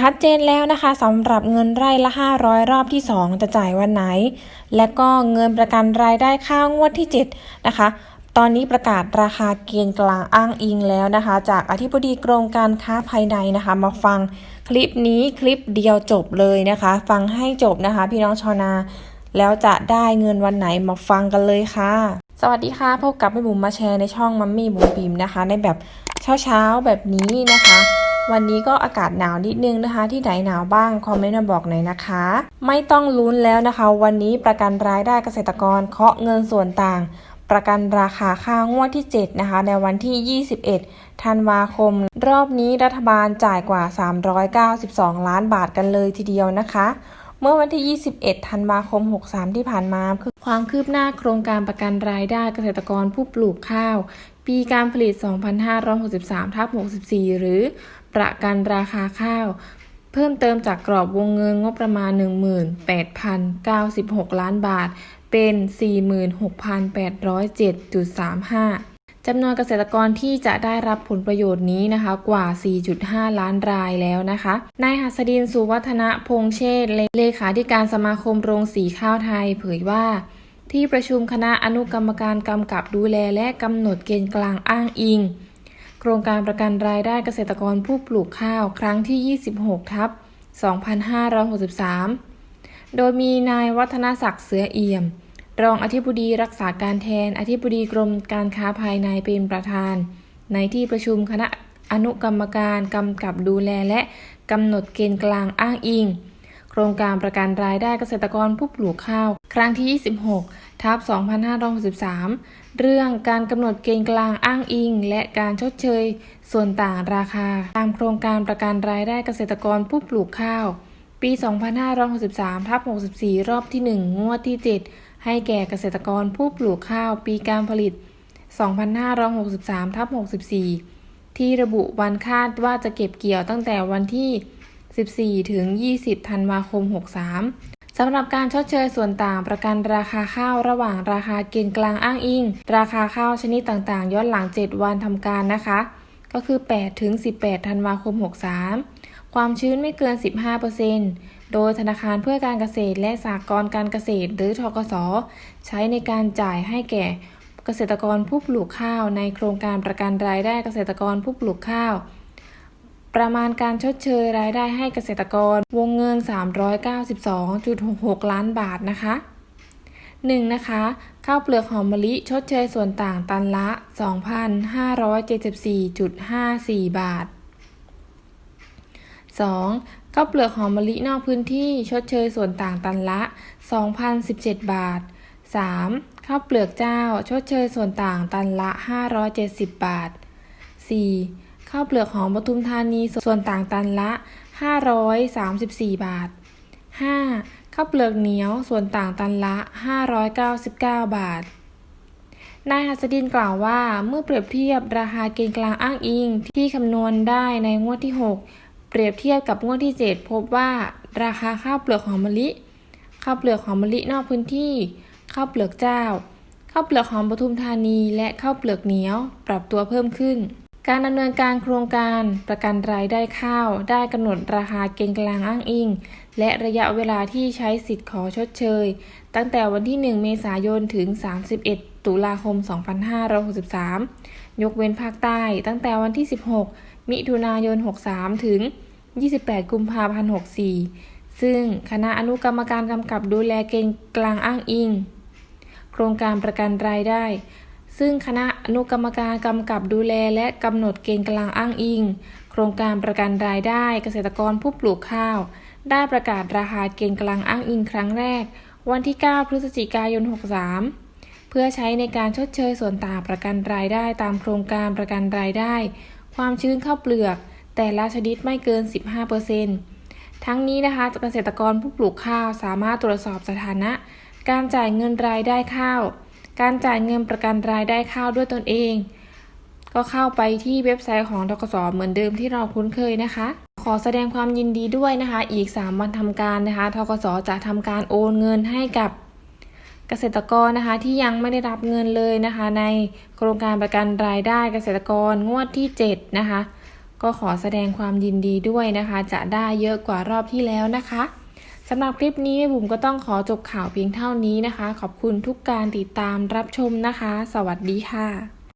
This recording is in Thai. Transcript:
ชัดเจนแล้วนะคะสำหรับเงินไร่ละ 500 รอบที่ 2 จะจ่ายวันไหน และก็เงินประกันรายได้ข้าวงวดที่ 7 นะคะตอนนี้ประกาศราคาเกณฑ์กลางอ้างอิงแล้วนะคะ จากอธิบดีกรมการค้าภายในนะคะ มาฟังคลิปนี้คลิปเดียวจบเลยนะคะ ฟังให้จบนะคะ พี่น้องชาวนา แล้วจะได้เงินวันไหนมาฟังกันเลยค่ะ สวัสดีค่ะพบกับแม่บุ๋มมาแชร์ในช่องมัมมี่บุ๋มบิมนะคะ ในแบบเช้าๆแบบนี้นะคะ วันนี้ก็อากาศหนาวนิดนึงนะคะ ที่ไหนหนาวบ้างคอมเมนต์มาบอกหน่อยนะคะ ไม่ต้องลุ้นแล้วนะคะ วันนี้ประกันรายได้เกษตรกรเคาะเงินส่วนต่าง ประกันราคาข้าวงวดที่ 7 นะคะ ในวันที่ 21 ธันวาคม รอบนี้รัฐบาลจ่ายกว่า 392 ล้านบาทกันเลยทีเดียวนะคะเมื่อวันที่ 21 ธันวาคม 63 ที่ผ่านมา คือความคืบหน้าโครงการประกันรายได้เกษตรกรผู้ปลูกข้าว ปีการผลิต 2563ทับ64 หรือประกันราคาข้าว เพิ่มเติมจากกรอบวงเงินงบประมาณ 18,096 ล้านบาท เป็น 46,807.35จำนวนเกษตรกรที่จะได้รับผลประโยชน์นี้นะคะกว่า 4.5 ล้านรายแล้วนะคะ นายหัสดินสุวัฒนะพงเชษเลขาธิการสมาคมโรงสีข้าวไทย เผยว่า ที่ประชุมคณะอนุกรรมการกำกับดูแลและกำหนดเกณฑ์กลางอ้างอิง โครงการประกันรายได้เกษตรกรผู้ปลูกข้าวครั้งที่ 26 ทับ 2563 โดยมีนายวัฒนศักดิ์เสือเอี่ยม รองอธิบดีรักษาการแทน อธิบดีกรมการค้าภายในเป็นประธาน ในที่ประชุมคณะอนุกรรมการกำกับดูแลและกำหนดเกณฑ์กลางอ้างอิง โครงการประกันรายได้เกษตรกรผู้ปลูกข้าว ครั้งที่ 26 ทับ 2563 เรื่องการกำหนดเกณฑ์กลางอ้างอิง และการชดเชย ส่วนต่างราคา ตามโครงการประกันรายได้เกษตรกรผู้ปลูกข้าว ปี 2563ทับ64 รอบที่ 1 งวดที่ 7 ให้แก่เกษตรกรผู้ปลูกข้าว ปีการผลิต 2563ทับ64 ที่ระบุวันคาดว่าจะเก็บเกี่ยวตั้งแต่วันที่ 14 ถึง 20 ธันวาคม 63 สำหรับการชดเชยส่วนต่างประกันราคาข้าวระหว่างราคาเกณฑ์กลางอ้างอิง ราคาข้าวชนิดต่างๆ ย้อนหลัง 7 วันทำการนะคะ ก็คือ 8 ถึง 18 ธันวาคม 63 ความชื้นไม่เกิน 15%โดยธนาคารเพื่อการเกษตรและสหกรณ์การเกษตร หรือทกส ใช้ในการจ่ายให้แก่เกษตรกรผู้ปลูกข้าวในโครงการประกันรายได้เกษตรกรผู้ปลูกข้าว ประมาณการชดเชยรายได้ให้เกษตรกร วงเงิน 392.66 ล้านบาทนะคะ 1. นะคะข้าวเปลือกหอมมะลิชดเชยส่วนต่างตันละ 2,574.54 บาท 2. ข้าวเปลือกหอมมะลินอกพื้นที่ชดเชยส่วนต่างตันละ 2,017 บาท 3. ข้าวเปลือกเจ้าชดเชยส่วนต่างตันละ 570 บาท 4. ข้าวเปลือกหอมปทุมธานีส่วนต่างตันละ 534 บาท 5. ข้าวเปลือกเหนียวส่วนต่างตันละ 599 บาท นายหัสดินกล่าวว่าเมื่อเปรียบเทียบราคาเกณฑ์กลางอ้างอิงที่คำนวณได้ในงวดที่ 6 เปรียบเทียบกับงวดที่ 7 พบว่าราคาข้าวเปลือกหอมมะลิ ข้าวเปลือกหอมมะลินอกพื้นที่ ข้าวเปลือกเจ้า ข้าวเปลือกหอมปทุมธานี และข้าวเปลือกเหนียว ปรับตัวเพิ่มขึ้น การดำเนินการโครงการประกันรายได้ข้าว ได้กำหนดราคาเกณฑ์กลางอ้างอิง และระยะเวลาที่ใช้สิทธิ์ขอชดเชย ตั้งแต่วันที่ 1 เมษายนถึง 31 ตุลาคม 2563 ยกเว้นภาคใต้ ตั้งแต่วันที่ 16 มิถุนายน 63 ถึง 28 กุมภาพันธ์ 64 ซึ่งคณะอนุกรรมการกำกับดูแลเกณฑ์กลางอ้างอิง โครงการประกันรายได้ ซึ่งคณะอนุกรรมการกำกับดูแลและกำหนดเกณฑ์กลางอ้างอิง โครงการประกันรายได้เกษตรกรผู้ปลูกข้าว ได้ประกาศราคาเกณฑ์กลางอ้างอิงครั้งแรก วันที่ 9 พฤศจิกายน 63 เพื่อใช้ในการชดเชยส่วนต่างประกันรายได้ตามโครงการประกันรายได้ ความชื้นข้าวเปลือก แต่ละชนิดไม่เกิน 15%ทั้งนี้นะคะเกษตรกรผู้ปลูกข้าวสามารถตรวจสอบสถานะ การจ่ายเงินรายได้ข้าว การจ่ายเงินประกันรายได้ข้าวด้วยตนเอง ก็เข้าไปที่เว็บไซต์ของทกสเหมือนเดิมที่เราคุ้นเคยนะคะ ขอแสดงความยินดีด้วยนะคะ อีก 3 วันทำการนะคะทกสจะทำการโอนเงินให้กับเกษตรกรนะคะที่ยังไม่ได้รับเงินเลยนะคะ ในโครงการประกันรายได้เกษตรกรงวดที่ 7 นะคะ ก็ขอแสดงความยินดีด้วยนะคะ จะได้เยอะกว่ารอบที่แล้วนะคะ สำหรับคลิปนี้บุ๋มก็ต้องขอจบข่าวเพียงเท่านี้นะคะ ขอบคุณทุกการติดตามรับชมนะคะ สวัสดีค่ะ